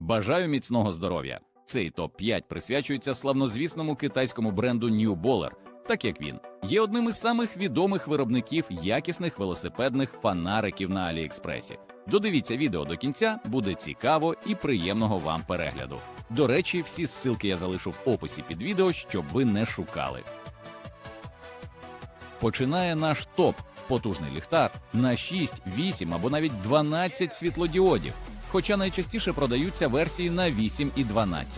Бажаю міцного здоров'я! Цей топ-5 присвячується славнозвісному китайському бренду New Baller, так як він є одним із самих відомих виробників якісних велосипедних фонариків на Аліекспресі. Додивіться відео до кінця, буде цікаво і приємного вам перегляду. До речі, всі ссылки я залишу в описі під відео, щоб ви не шукали. Починає наш топ потужний ліхтар на 6, 8 або навіть 12 світлодіодів, хоча найчастіше продаються версії на 8 і 12.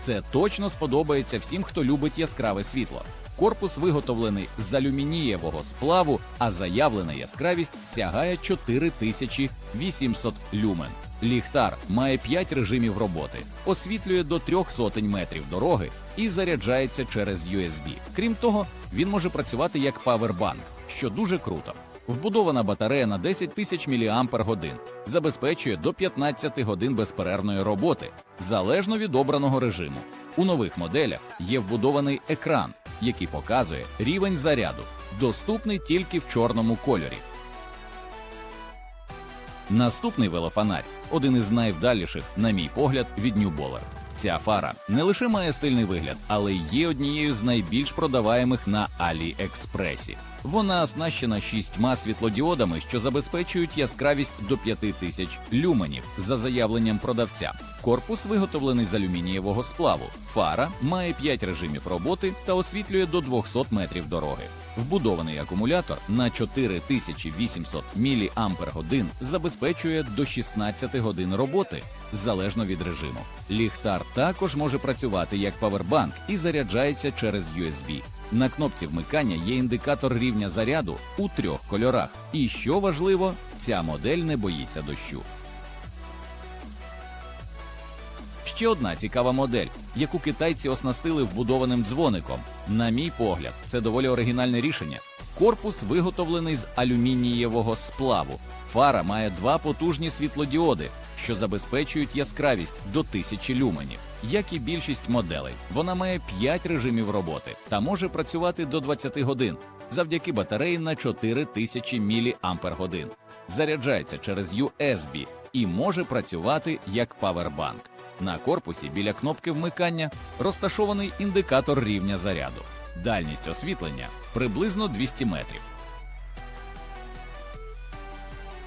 Це точно сподобається всім, хто любить яскраве світло. Корпус виготовлений з алюмінієвого сплаву, а заявлена яскравість сягає 4800 люмен. Ліхтар має 5 режимів роботи, освітлює до трьох сотень метрів дороги і заряджається через USB. Крім того, він може працювати як павербанк, що дуже круто. Вбудована батарея на 10 тисяч мАч забезпечує до 15 годин безперервної роботи, залежно від обраного режиму. У нових моделях є вбудований екран, який показує рівень заряду, доступний тільки в чорному кольорі. Наступний велофонарь один із найвдаліших, на мій погляд, від Baller. Ця фара не лише має стильний вигляд, але й є однією з найбільш продаваємих на Аліекспресі. Вона оснащена шістьма світлодіодами, що забезпечують яскравість до 5000 люменів за заявленням продавця. Корпус виготовлений з алюмінієвого сплаву. Фара має 5 режимів роботи та освітлює до 200 метрів дороги. Вбудований акумулятор на 4800 мАч забезпечує до 16 годин роботи залежно від режиму. Ліхтар також може працювати як павербанк і заряджається через USB. На кнопці вмикання є індикатор рівня заряду у трьох кольорах. І що важливо, ця модель не боїться дощу. Ще одна цікава модель, яку китайці оснастили вбудованим дзвоником. На мій погляд, це доволі оригінальне рішення. Корпус виготовлений з алюмінієвого сплаву. Фара має два потужні світлодіоди, що забезпечують яскравість до 1000 люменів. Як і більшість моделей, вона має 5 режимів роботи та може працювати до 20 годин завдяки батареї на 4000 мАч. Заряджається через USB і може працювати як павербанк. На корпусі біля кнопки вмикання розташований індикатор рівня заряду. Дальність освітлення приблизно 200 метрів.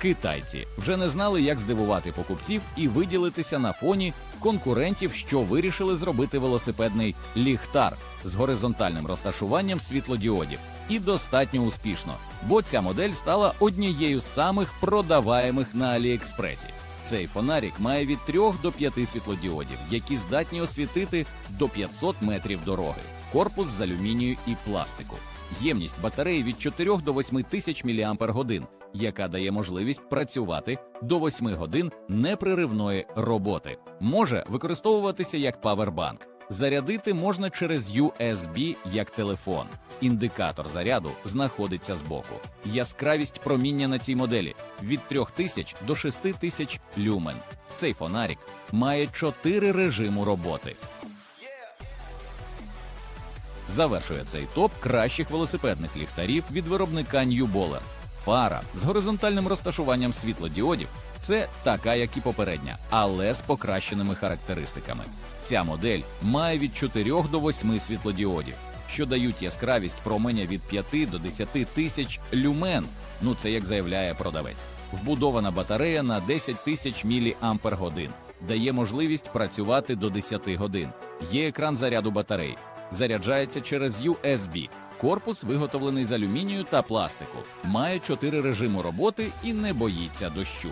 Китайці вже не знали, як здивувати покупців і виділитися на фоні конкурентів, що вирішили зробити велосипедний ліхтар з горизонтальним розташуванням світлодіодів. І достатньо успішно, бо ця модель стала однією з самих продаваємих на Аліекспресі. Цей фонарик має від 3 до 5 світлодіодів, які здатні освітити до 500 метрів дороги, корпус з алюмінію і пластику. Ємність батареї від 4 до 8 тисяч мАч, яка дає можливість працювати до 8 годин непреривної роботи. Може використовуватися як павербанк. Зарядити можна через USB як телефон. Індикатор заряду знаходиться збоку. Яскравість проміння на цій моделі від 3000 до 6000 люмен. Цей фонарик має 4 режиму роботи. Завершує цей топ кращих велосипедних ліхтарів від виробника New Baller. Фара з горизонтальним розташуванням світлодіодів це така, як і попередня, але з покращеними характеристиками. Ця модель має від 4 до 8 світлодіодів, що дають яскравість променя від 5 до 10 тисяч люмен. Ну це як заявляє продавець. Вбудована батарея на 10 тисяч мАч дає можливість працювати до 10 годин. Є екран заряду батарей, заряджається через USB. Корпус виготовлений з алюмінію та пластику, має 4 режими роботи і не боїться дощу.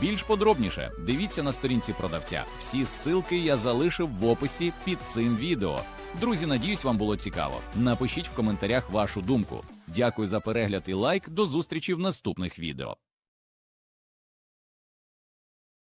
Більш подробніше дивіться на сторінці продавця. Всі ссылки я залишив в описі під цим відео. Друзі, надіюсь, вам було цікаво. Напишіть в коментарях вашу думку. Дякую за перегляд і лайк. До зустрічі в наступних відео.